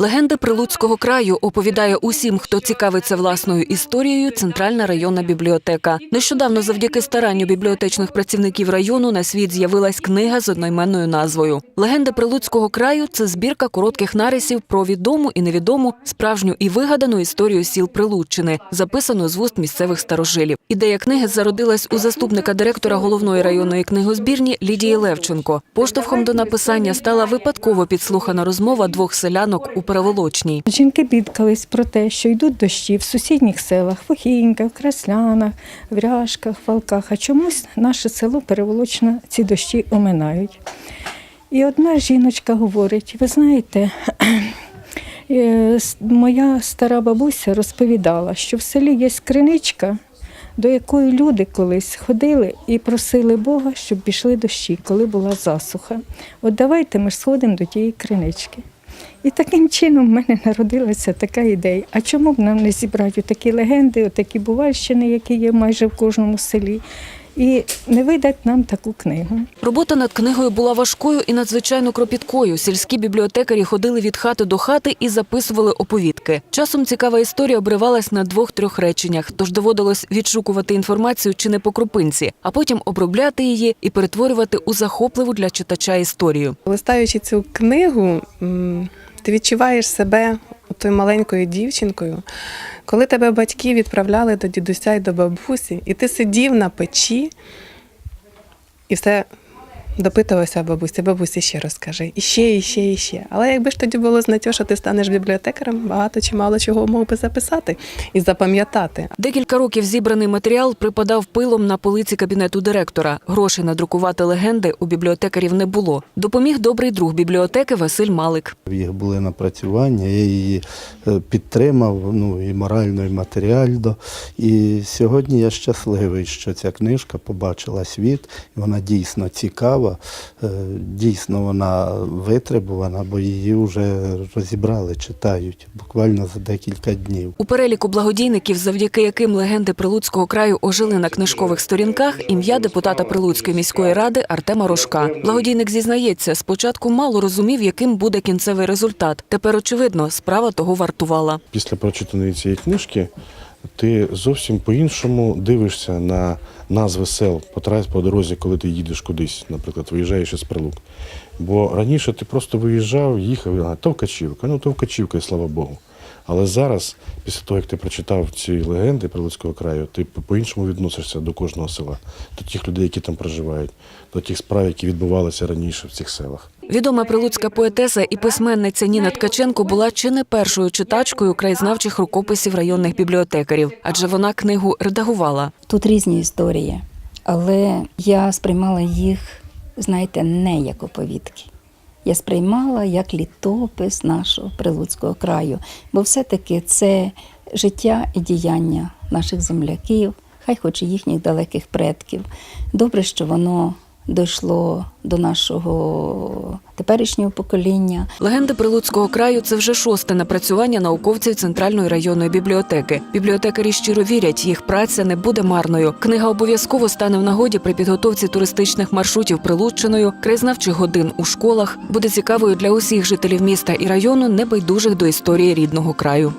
Легенди Прилуцького краю оповідає усім, хто цікавиться власною історією. Центральна районна бібліотека. Нещодавно, завдяки старанню бібліотечних працівників району, на світ з'явилась книга з одноіменною назвою. Легенди Прилуцького краю це збірка коротких нарисів про відому і невідому, справжню і вигадану історію сіл Прилуччини, записану з вуст місцевих старожилів. Ідея книги зародилась у заступника директора головної районної книгозбірні Лідії Левченко. Поштовхом до написання стала випадково підслухана розмова двох селянок у Переволочній. Жінки бідкались про те, що йдуть дощі в сусідніх селах, в Охіньках, Краслянах, в Ряшках, Фалках. А чомусь наше село Переволочне ці дощі оминають. І одна жіночка говорить: ви знаєте, е, моя стара бабуся розповідала, що в селі є криничка, до якої люди колись ходили і просили Бога, щоб пішли дощі, коли була засуха. От давайте ми ж сходимо до тієї кринички. І таким чином в мене народилася така ідея. А чому б нам не зібрати такі легенди, такі бувальщини, які є майже в кожному селі, і не видати нам таку книгу? Робота над книгою була важкою і надзвичайно кропіткою. Сільські бібліотекарі ходили від хати до хати і записували оповідки. Часом цікава історія обривалась на двох-трьох реченнях, тож доводилось відшукувати інформацію чи не по крупинці, а потім обробляти її і перетворювати у захопливу для читача історію. Листаючи цю книгу, ти відчуваєш себе тою маленькою дівчинкою, коли тебе батьки відправляли до дідуся і до бабусі, і ти сидів на печі і все допитувався бабусі, бабусі ще розкажи, і ще, і ще, і ще. Але якби ж тоді було знаття, що ти станеш бібліотекарем, багато чи мало чого мог би записати і запам'ятати. Декілька років зібраний матеріал припадав пилом на полиці кабінету директора. Грошей надрукувати легенди у бібліотекарів не було. Допоміг добрий друг бібліотеки Василь Малик. Їх були напрацювання, я її е, підтримав ну, і морально, і матеріально. І сьогодні я щасливий, що ця книжка побачила світ, вона дійсно цікава, е, дійсно вона витребувана, бо її вже розібрали, читають буквально за декілька днів. У переліку благодійників, завдяки яким легенди Прилуцького краю ожили на книжкових сторінках, ім'я депутата Прилуцької міської ради Артема Рожка. Благодійник зізнається, спочатку мало розумів, яким буде кінцевий результат. Тепер очевидно, справа того вартувала. після прочитаної цієї книжки ти зовсім по-іншому дивишся на назви сел по дорозі, коли ти їдеш кудись, наприклад, виїжджаєш із Прилук. Бо раніше ти просто виїжджав, їхав, а то Вкачівка, ну то Вкачівка, і слава Богу. Але зараз, після того, як ти прочитав ці легенди Прилуцького краю, ти по-іншому відносишся до кожного села, до тих людей, які там проживають, до тих справ, які відбувалися раніше в цих селах. Відома прилуцька поетеса і письменниця Ніна Ткаченко була чи не першою читачкою краєзнавчих рукописів районних бібліотекарів, адже вона книгу редагувала. Тут різні історії, але я сприймала їх, знаєте, не як оповідки. Я сприймала як літопис нашого Прилуцького краю, бо все-таки це життя і діяння наших земляків, хай хоч і їхніх далеких предків. Добре, що воно дійшло до нашого теперішнього покоління. Легенди Прилуцького краю це вже шосте напрацювання науковців Центральної районної бібліотеки. Бібліотекарі щиро вірять, їх праця не буде марною. Книга обов'язково стане в нагоді при підготовці туристичних маршрутів Прилуччиною, краєзнавчих годин у школах. Буде цікавою для усіх жителів міста і району, небайдужих до історії рідного краю.